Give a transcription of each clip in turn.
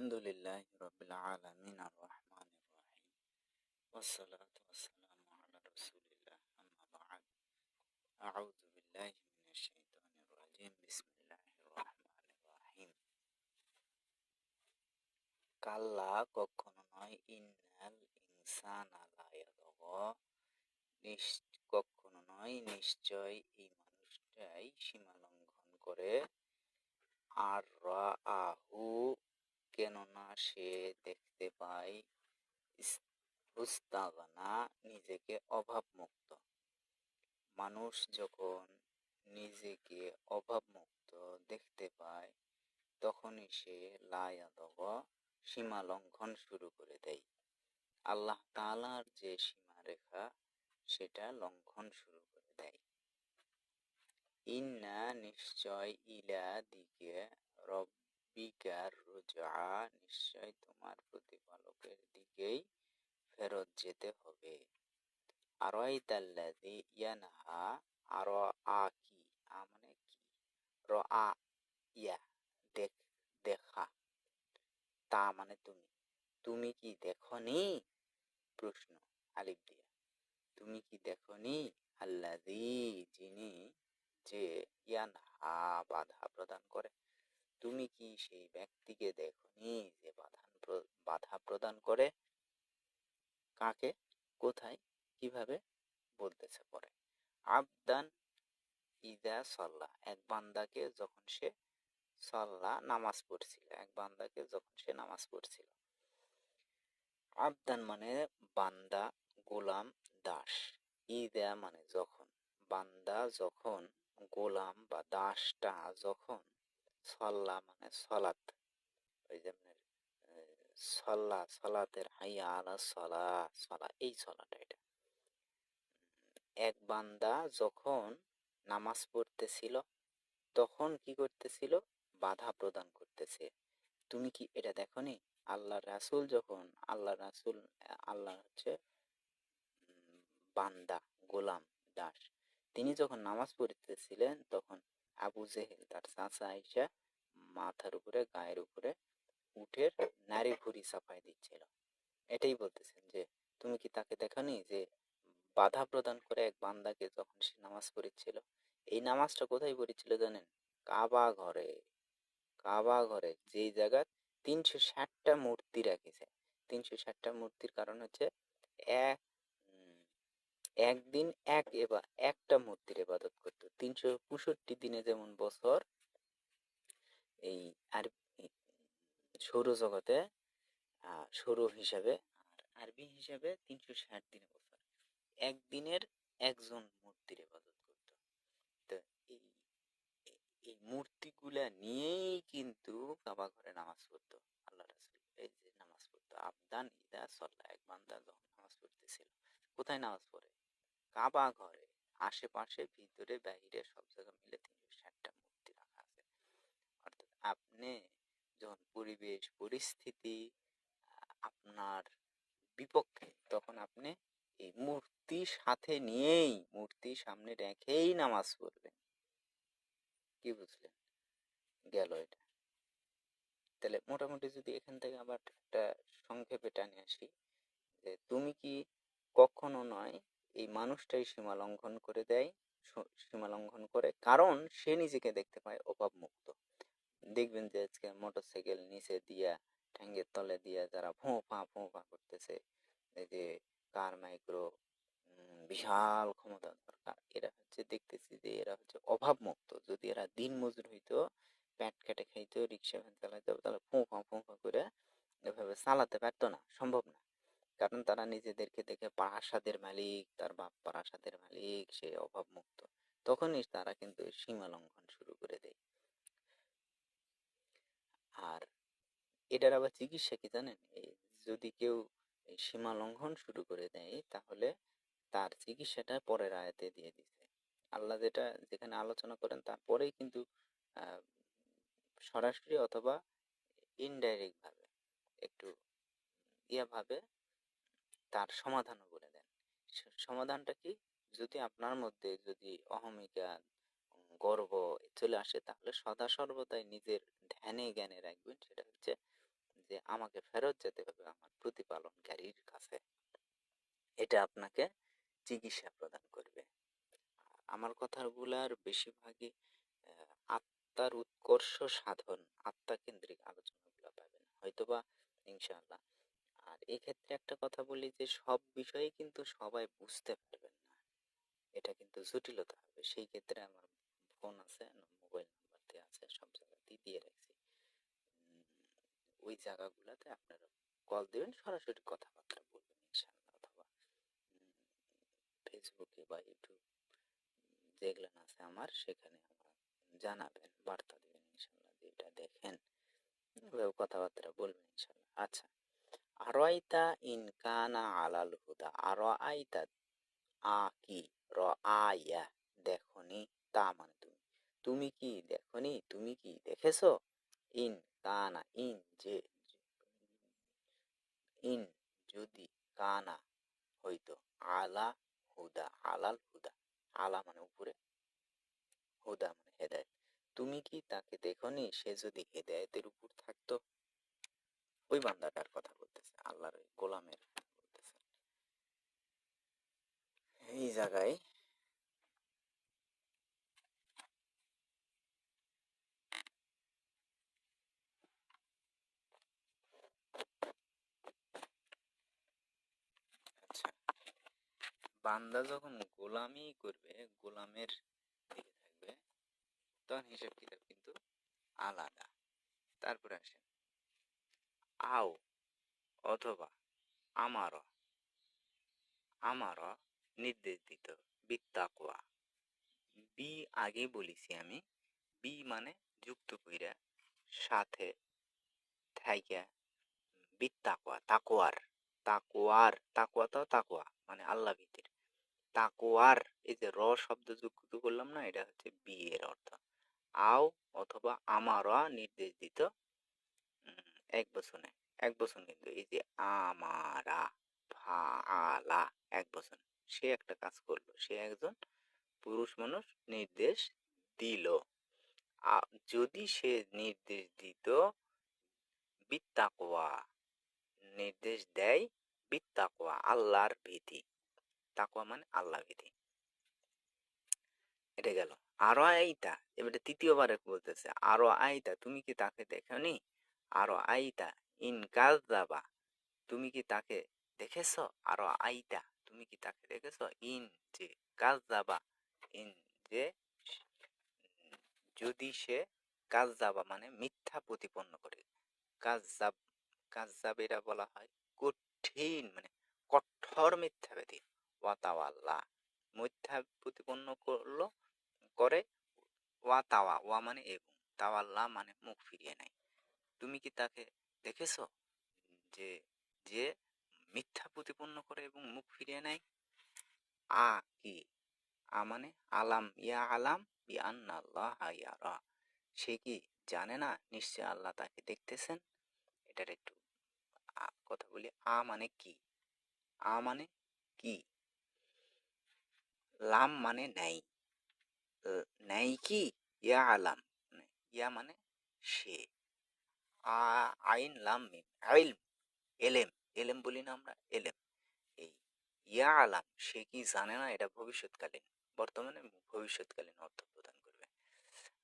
الحمد لله رب العالمين الرحمن الرحيم والصلاة والسلام على رسول الله أما بعد أعوذ بالله من الشيطان الرجيم بسم الله الرحمن الرحيم কাল্লা কখনো নয় ইন্নাল ইনসানা লা ইয়াতগা নিশ্চ- কখনো নয় নিশ্চয় এই মানুষটাই সীমা লঙ্ঘন করে আর আহু সে দেখতে পায় ইস- উস্তাগনা নিজেকে অভাবমুক্ত। মানুষ যখন নিজেকে অভাবমুক্ত দেখতে পায়, তখনই সে লায়াদগ সীমা লঙ্ঘন শুরু করে দেয়। আল্লাহ তালার যে সীমারেখা, সেটা লঙ্ঘন শুরু করে দেয়। ইন্না নিশ্চয় ইলা দিকে রব্বিকার রুজা নিশ্চয় তোমার প্রতিপালকের দিকেই ফেরত যেতে হবে। আরাইতাল্লাযী ইয়ানহা আর আ কি আ মানে কি? র আ ইয়া দেখ, দেখা। তা মানে তুমি। তুমি কি দেখনি? প্রশ্ন, আলিফ দিয়া। তুমি কি দেখনি? আল্লাযী, যিনি যে ইয়ানহা বাধা প্রদান করে। তুমি কি সেই ব্যক্তিকে দেখনি যে বাধা বাধা প্রদান করে? কাকে? কোথায়? কীভাবে? বলতেছে পরে। আবদান ইদা সল্লা, এক বান্দাকে যখন সে সল্লা নামাজ পড়ছিল, এক বান্দাকে যখন সে নামাজ পড়ছিল। আবদান মানে বান্দা গোলাম দাস। ইদা মানে যখন। বান্দা যখন গোলাম বা দাসটা যখন সল্লা মানে সলাত ওই যে আপনার আহ, সল্লা সলাতের হাইয়া আলা সলা সলা এই সলাটা এটা। এক বান্দা যখন নামাজ পড়তেছিল তখন কি করতেছিল? বাধা প্রদান করতেছে। তুমি কি এটা দেখনি? আল্লাহ রাসূল যখন আল্লাহ রাসূল আল্লাহ হচ্ছে বান্দা গোলাম দাস। তিনি যখন নামাজ পড়তেছিলেন তখন আবু জেহেল তার চাচা আইসা মাথার উপরে, গায়ের উপরে উঠের নারী ভুঁড়ি চাপাই দিচ্ছিল। এটাই বলতেছেন যে, তুমি কি তাকে দেখনি যে বাধা প্রদান করে এক বান্দাকে যখন সে নামাজ পড়েছিল এই নামাজটা কোথায় পড়েছিল জানেন? কাবা ঘরে। কাবা ঘরে, যেই জায়গা তিনশো ষাটটা মূর্তি রেখেছে। তিনশো ষাটটা মূর্তির কারণ হচ্ছে এক একদিন এক এবার একটা মূর্তির ইবাদত করতো। তিনশো পঁয়ষট্টি দিনে যেমন বছর এই আর সৌরজগতে সৌর হিসাবে আর আরবি হিসাবে তিনশো ষাট দিনে বছর। একদিনের একজন মূর্তির ইবাদত করত। তো এই এই- এই মূর্তিগুলা নিয়েই কিন্তু কাবা ঘরে নামাজ পড়তো। আল্লাহ রাসূল এই যে নামাজ পড়তো আবদান ইদা সল্লা, এক বান্দা যখন নামাজ পড়তেছিল, কোথায় নামাজ পড়ে? কাবা ঘরে আশেপাশে ভিতরে, বাইরে সব জায়গা মিলে তিনশো ষাটটা মূর্তি রাখা আছে। অর্থাৎ আপনি যখন পরিবেশ, পরিস্থিতি আপনার বিপক্ষে, তখন আপনি এই মূর্তি সাথে নিয়েই মূর্তি সামনে রেখেই নামাজ পড়বেন। কি বুঝলেন? গেল এটা। তাহলে মোটামুটি যদি এখান থেকে আবার একটা সংক্ষেপে টানে আসি, যে তুমি কি কখনো নয় এই মানুষটাই সীমা লঙ্ঘন করে দেয় সীমা লঙ্ঘন করে। কারণ সে নিজেকে দেখতে পায় অভাব মুক্ত দেখবেন যে আজকে মোটরসাইকেল নিচে দিয়া, ঠ্যাঙ্গের তলে দিয়া যারা ফোঁ ফা ফোঁ ফা করতেছে, এই যে কার মাইক্রো বিশাল ক্ষমতা দরকার। এরা হচ্ছে দেখতেছি যে এরা হচ্ছে অভাব মুক্ত যদি এরা দিন মজুর হইতো, প্যাট কেটে খাইতো, রিক্সা ভ্যান চালাইতো, তাহলে ফোঁ ফা ফোঁ ফা করে এভাবে চালাতে পারতো না। সম্ভব না। কারণ তারা নিজেদেরকে দেখে প্রাসাদের মালিক, তার বাপ প্রাসাদের মালিক, সে অভাব মুক্ত তখনই তারা কিন্তু সীমা লঙ্ঘন শুরু করে দেয়। আর এটার আবার চিকিৎসা কি জানেন? যদি কেউ সীমা লঙ্ঘন শুরু করে দেয়, তাহলে তার চিকিৎসাটা পরের আয়াতে দিয়ে দিছে। আল্লাহ যেটা, যেখানে আলোচনা করেন, তারপরেই কিন্তু সরাসরি অথবা ইনডাইরেক্ট ভাবে, একটু ইয়া ভাবে তার সমাধানও বলে দেন। সমাধানটা কি? যদি আপনার মধ্যে যদি অহমিকা গর্ব চলে আসে, তাহলে সদা সর্বদাই নিজের ধ্যানে জ্ঞানে রাখবেন। সেটা হচ্ছে যে, আমাকে ফেরত যেতে হবে আমার প্রতিপালনকারীর কাছে। এটা আপনাকে চিকিৎসা প্রদান করবে। আমার কথাগুলার বেশিরভাগই আত্মার উৎকর্ষ সাধন আত্মাকেন্দ্রিক আলোচনাগুলো পাবেন। হয়তোবা ইনশাআল্লাহ এক্ষেত্রে একটা কথা বলি যে, সব বিষয়ে কিন্তু সবাই বুঝতে পারবেন না। এটা কিন্তু জটিলতা। হবে সেই ক্ষেত্রে আমার ফোন আছে মোবাইল নাম্বার দিয়ে আছে, সব জায়গাতেই দিয়ে রাখছি। ওই জায়গাগুলোতে আপনারা কল দেবেন, সরাসরি কথাবার্তা বলবেন ইনশাআল্লাহ অথবা ফেসবুকে বা ইউটিউব যেগুলো আছে আমার, সেখানে আমার জানাবেন, বার্তা দেবেন ইনশাআল্লাহ যে এটা দেখেন। কথাবার্তা বলবেন ইনশাআল্লাহ। আচ্ছা আরও আইতা ইন কানা আলাল হুদা আরও আইতা আ কি র আয়া দেখনি, তা মানে তুমি। তুমি কি দেখনি? তুমি কি দেখেছ? ইন কানা, ইন যে, ইন যদি কানা হইতো। আলা হুদা, আলাল হুদা। আলা মানে উপরে। হুদা মানে হেদায়েত। তুমি কি তাকে দেখনি? সে যদি হেদায়েতের উপর থাকতো? ওই বান্দাটার কথা বলতেছে, আল্লাহর গোলামের বলতেছে। এই জায়গায় আচ্ছা বান্দা যখন গোলামি করবে, গোলামের দিকে থাকবে, তখন হিসাব কিতাব কিন্তু আলাদা। তারপরে আসেন। আও অথবা আমার আমার নির্দেশ দিত বিত্তাকুয়া। বি আগে বলেছি আমি। বি মানে যুক্ত কইরা সাথে থাইকা বিত্তাকুয়া, তাকুয়ার। তাকুয়ার, তাকুয়া তো তাকুয়া মানে আল্লাহ ভীতির। তাকুয়ার, এই যে র শব্দ যুক্ত করলাম না, এটা হচ্ছে বি এর অর্থ। আও অথবা আমারা নির্দেশ দিত এক বচনে এক বচন কিন্তু এই যে আমারা ফাআলা এক বচন সে একটা কাজ করল, সে একজন পুরুষ মানুষ নির্দেশ দিল। যদি সে নির্দেশ দিত, বিত্তাকওয়া, নির্দেশ দেয় বিত্তাকওয়া, আল্লাহর ভীতি। তাকোয়া মানে আল্লাহ ভীতি। এটা গেল। আরও আইতা, এবারে তৃতীয়বারে বলতেছে, আরও আইতা, তুমি কি তাকে দেখনি? আরও আইতা ইন কাযাবা তুমি কি তাকে দেখেছ? আরও আইতা, তুমি কি তাকে দেখেছ? ইন যে কাযাবা ইন যে যদি সে কাযাবা মানে মিথ্যা প্রতিপন্ন করে। কাযাব এটা বলা হয় কঠিন মানে কঠোর মিথ্যা মিথ্যাবাদী ওয়াতাওয়াল্লা, মিথ্যা প্রতিপন্ন করল, করে ওয়া তাওয়া ওয়া মানে এবং তাওয়াল্লা মানে মুখ ফিরিয়ে নেয়। তুমি কি তাকে দেখেছ? যে যে মিথ্যা প্রতিপন্ন করে এবং মুখ ফিরিয়ে নেয়? আ, কি? আ মানে আলাম, ইয়া আলাম সে কি জানে না? নিশ্চয় আল্লাহ তাকে দেখতেছেন? এটার একটু কথা বলি। আ মানে কি? আ মানে কি? লাম মানে নাই। নাই কি? ইয়া আলাম। ইয়া মানে সে। আইন লাম মিম আইলম এলেম এলেম বলি না আমরা, এলেম। এই ইয়া আলাম, সে কি জানে না এটা ভবিষ্যৎকালীন, বর্তমানে ভবিষ্যৎকালীন অর্থ প্রদান করবে।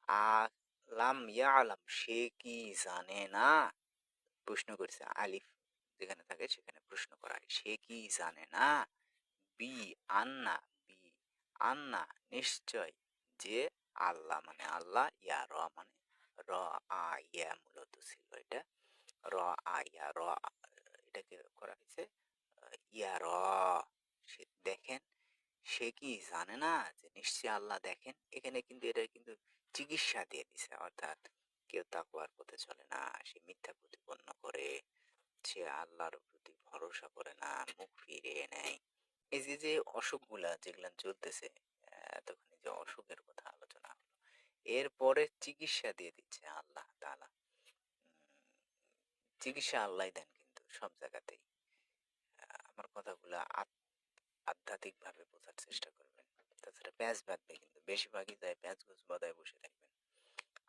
আলাম ইয়া আলাম, সে কি জানে না? প্রশ্ন করছে, আলিফ যেখানে থাকে সেখানে প্রশ্ন করা হয়, সে কি জানে না? বি, আন্না বি, আন্না, নিশ্চয় যে আল্লাহ মানে আল্লাহ, ইয়া মানে র আ ইয়া মূলত ছিল এটা। র আ ইয়া র এটাকে করা হয়েছে ইয়া র, সে দেখেন, সে কি জানে না যে নিশ্চয় আল্লাহ দেখেন। এখানে কিন্তু এটা কিন্তু চিকিৎসা দিয়ে দিছে, অর্থাৎ কেউ তাকুয়ার পথে চলে না, সে মিথ্যা প্রতিপন্ন করে, সে আল্লাহর প্রতি ভরসা করে না, মুখ ফিরিয়ে নেয়। এই যে যে অসুখগুলা যেগুলা চলতেছে এতক্ষণ যে অসুখের কথা এরপরে চিকিৎসা দিয়ে দিচ্ছে আল্লাহ তাআলা। চিকিৎসা আল্লাহ দেন কিন্তু সব জায়গাতেই। আমার কথাগুলা আধ্যাত্মিক ভাবে বোঝার চেষ্টা করবেন। তাছাড়া প্যাঁচ বাঁধবে কিন্তু, বেশিরভাগই যায় প্যাঁচ গুছ বাঁধায় বসে থাকবেন।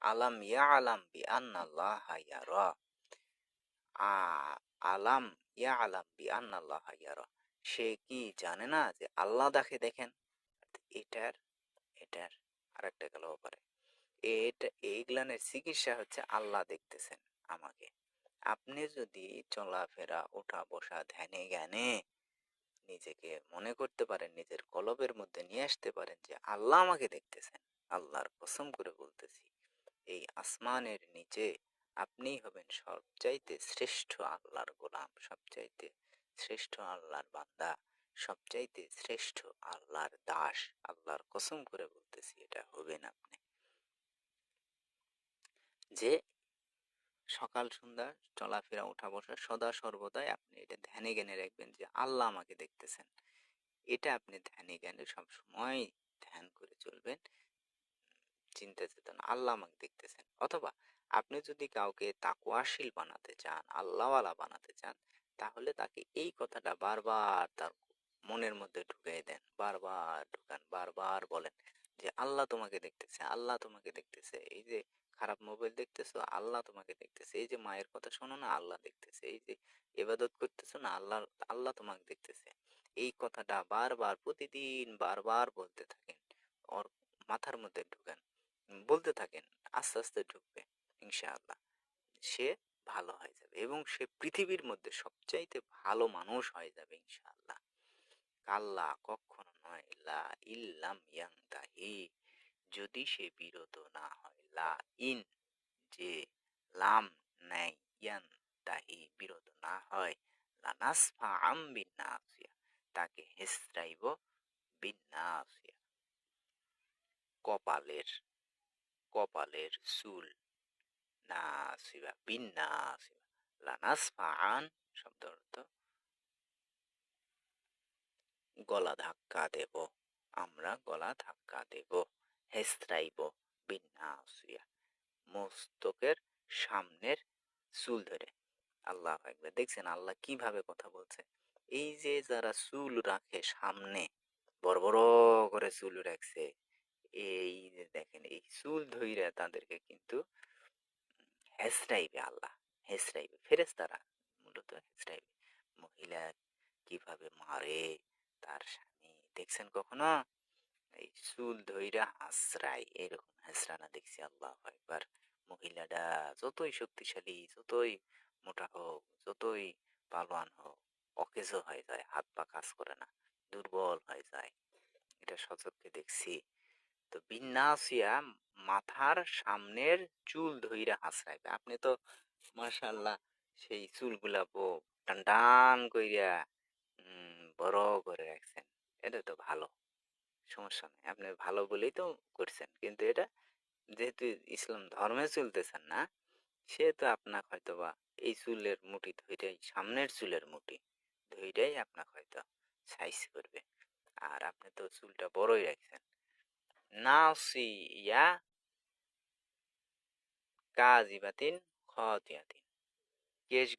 আলাম ইয়া আলাম বি আন্নাল্লাহ ইয়ারা। আ, আলাম ইয়া আলাম বি আন্নাল্লাহ ইয়ারা। সে কি জানে না যে আল্লাহ তাকে দেখেন? এটার এটার আরেকটা গেল পারে এটা এইগুলানের চিকিৎসা হচ্ছে আল্লাহ দেখতেছেন আমাকে। আপনি যদি চলাফেরা ওঠা বসা ধ্যানে জ্ঞানে নিজেকে মনে করতে পারেন, নিজের কলবের মধ্যে নিয়ে আসতে পারেন যে আল্লাহ আমাকে দেখতেছেন, আল্লাহর কসম করে বলতেছি। এই আসমানের নিচে আপনিই হবেন সবচাইতে শ্রেষ্ঠ আল্লাহর গোলাম, সবচাইতে শ্রেষ্ঠ আল্লাহর বান্দা, সবচাইতে শ্রেষ্ঠ আল্লাহর দাস। আল্লাহর কসম করে বলতেছি, এটা হবেন আপনি। যে সকাল, সন্ধ্যা চলাফেরা, ওঠা বসা সদা সর্বদাই আপনি এটা ধ্যানে জ্ঞানে রাখবেন যে আল্লাহ আমাকে দেখতেছেন। এটা আপনি ধ্যানে জ্ঞানে সবসময় ধ্যান করে চলবেন। চিন্তা চেতনা আল্লাহ আমাকে দেখতেছেন। অথবা আপনি যদি কাউকে তাকুয়াশীল বানাতে চান, আল্লাহওয়ালা বানাতে চান, তাহলে তাকে এই কথাটা বারবার তার মনের মধ্যে ঢুকিয়ে দেন। বারবার ঢুকান, বারবার বলেন যে আল্লাহ তোমাকে দেখতেছে, আল্লাহ তোমাকে দেখতেছে। এই যে খারাপ মোবাইল দেখতেছো, আল্লাহ তোমাকে দেখতেছে। এই যে মায়ের কথা শোনো না, আল্লাহ দেখতেছে। এই যে এবাদত করতেছো না, আল্লাহ আল্লাহ তোমাকে দেখতেছে। এই কথাটা বারবার, প্রতিদিন বারবার বলতে থাকেন। ওর মাথার মধ্যে ঢুকান, বলতে থাকেন, আস্তে আস্তে ঢুকবে, ইনশাআল্লাহ। সে ভালো হয়ে যাবে এবং সে পৃথিবীর মধ্যে সবচাইতে ভালো মানুষ হয়ে যাবে, ইনশাআল্লাহ। কাল্লা কখনো নয়, লা ইল্লাম ইয়াংতাহি যদি সে বিরত না হয় লা যে লাম নাই ইয়ান তাহি বিরত না হয় লানাসফা আম বিন্নাসিয়া তাকে হেসরাইব বিন্নাসিয়া কপালের কপালের চুল নাসিবা বিন্নাসিবা লানাসফা আন শব্দ গলা ধাক্কা দেব আমরা গলা ধাক্কা দেব হেসরাইব মস্তকের সামনের চুল ধরে। আল্লাহ একবার দেখছেন আল্লাহ কীভাবে কথা বলছে? এই যে যারা চুল রাখে সামনে, বড় বড় করে চুল রাখছে, এই যে দেখেন, এই চুল ধইরা তাদেরকে কিন্তু হেসরাইবে আল্লাহ হেসরাইবে ফেরেস্তারা মূলত হেসরাইবে মহিলা কীভাবে মারে তার স্বামী, দেখছেন কখনো? চুল ধইরা হাসরাই এরকম হাসরানা দেখছি, আল্লাহ একবার। মহিলাটা যতই শক্তিশালী, যতই মোটা হোক, যতই পালোয়ান হোক, অকেজ হয়ে যায়, হাত পা কাজ করে না, দুর্বল হয়ে যায়। এটা সচক্ষে দেখছি। তো বিন্যাসিয়া মাথার সামনের চুল ধইরা হাসরাইবে আপনি তো মাশাল্লাহ সেই চুলগুলা টান টান কইরা বড় করে রাখছেন। এটা তো ভালো। সমস্যা নেই। আপনি ভালো বলেই তো করছেন। কিন্তু এটা যেহেতু ইসলাম ধর্মে চলতেছেন না সেহেতু আপনাকে হয়তো বা এই চুলের মুঠি ধইরাই, সামনের চুলের মুঠি ধইরাই আপনাকে হয়তো সাইজ করবে। আর আপনি তো চুলটা বড়ই রাখছেন নাসিয়া কাজিবাতিন খতিয়াতিন। কেশ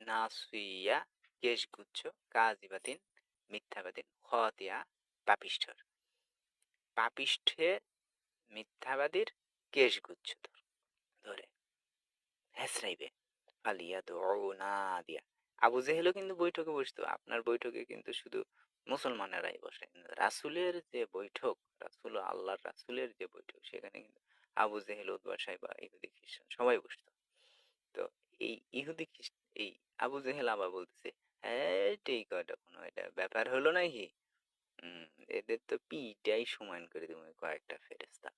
নাসিয়া কেশ গুচ্ছ কাজিবাতিন মিথ্যাবাদিন খতিয়া পাপিষ্ঠর। পাপিষ্ঠে মিথ্যাবাদীর কেশ গুচ্ছ ধরে। হেসরাইবে ফালিয়া তো না দিয়া। আবু জেহেলও কিন্তু বৈঠকে বসতো, আপনার বৈঠকে কিন্তু শুধু মুসলমানেরাই বসে। রাসুলের যে বৈঠক, রাসুল আল্লাহর রাসুলের যে বৈঠক, সেখানে কিন্তু আবু জেহেল উদ্বা সাহেব, ইহুদি খ্রিস্টান সবাই বসতো। তো এই ইহুদি খ্রিস্ট, এই আবু জেহেল আবার বলতেছে হ্যাঁ ঠিক কয়টা কোনো এটা ব্যাপার হলো নাকি? এদের তো পিটাই সমান করে দেবো কয়েকটা ফেরেস্তা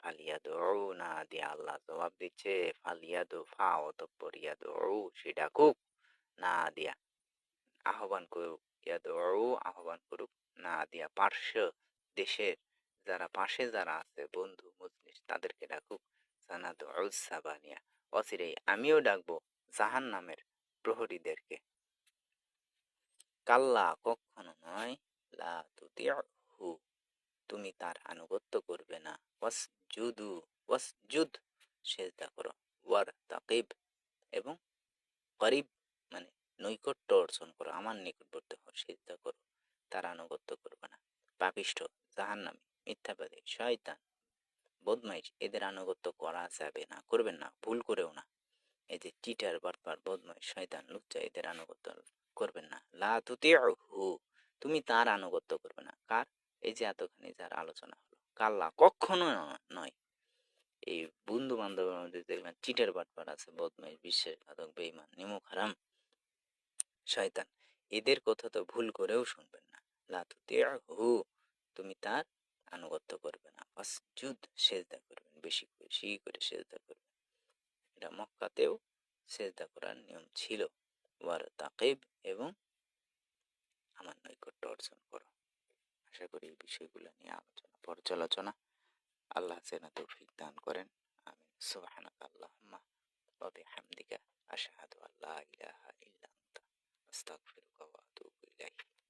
ফালিয়া দো না দিয়ে আল্লাহ জবাব দিচ্ছে, ফালিয়া দো ফা অতঃপর দো সে ডাকুক না দিয়া আহ্বান করুক, ইয়া দো আহ্বান করুক, না দিয়া পার্শ্ব দেশের যারা পাশে যারা আছে, বন্ধু মজলিস তাদেরকে ডাকুক, সানা দো সাবানিয়া। অচিরেই আমিও ডাকবো জাহান নামের প্রহরীদেরকে। কাল্লা কখনো নয়। লা তুতিহু তুমি তার আনুগত্য করবে না। ওয়াস জুদু ওয়াস জুদ সেজদা করো। ওয়ার তাকিব এবং করিব মানে নৈকট্য অর্জন করো। আমার নিকটবর্তী হও, সেজদা করো। তার আনুগত্য করবে না। পাপিষ্ঠ, জাহান্নামী, মিথ্যাবাদী, শয়তান, বদমাইশ, এদের আনুগত্য করা যাবে না। করবেন না, ভুল করেও না। যে চিটার, বাটপার বদমাই শয়তান, লুচ্চা, এদের আনুগত্য করবেন না। লা তুতিউহু তুমি তার আনুগত্য করবে না। কার? এই যে এতখানি যার আলোচনা হলো। কাল্লা কখনো নয়। এই বন্ধু বান্ধবের মধ্যে দেখবেন চিটার বাটপার আছে, বদমাইশ, বিশ্বাসঘাতক বেইমান নিমুখ, হারাম, শয়তান, এদের কথা তো ভুল করেও শুনবেন না। লা তুতিউহু, তুমি তার আনুগত্য করবে না। ফাসজুদ, সেজদা করবেন, বেশি বেশি করে সেজদা করবেন। এটা মক্কাতেও সেজদা করার নিয়ম ছিল ওয়ার তাকিব এবং আমার নৈকট্য অর্জন করো আশা করি এই বিষয়গুলো নিয়ে আলোচনা পর্যালোচনা। আল্লাহ সেনা তৌফিক দান করেন। আমি সুবহানাক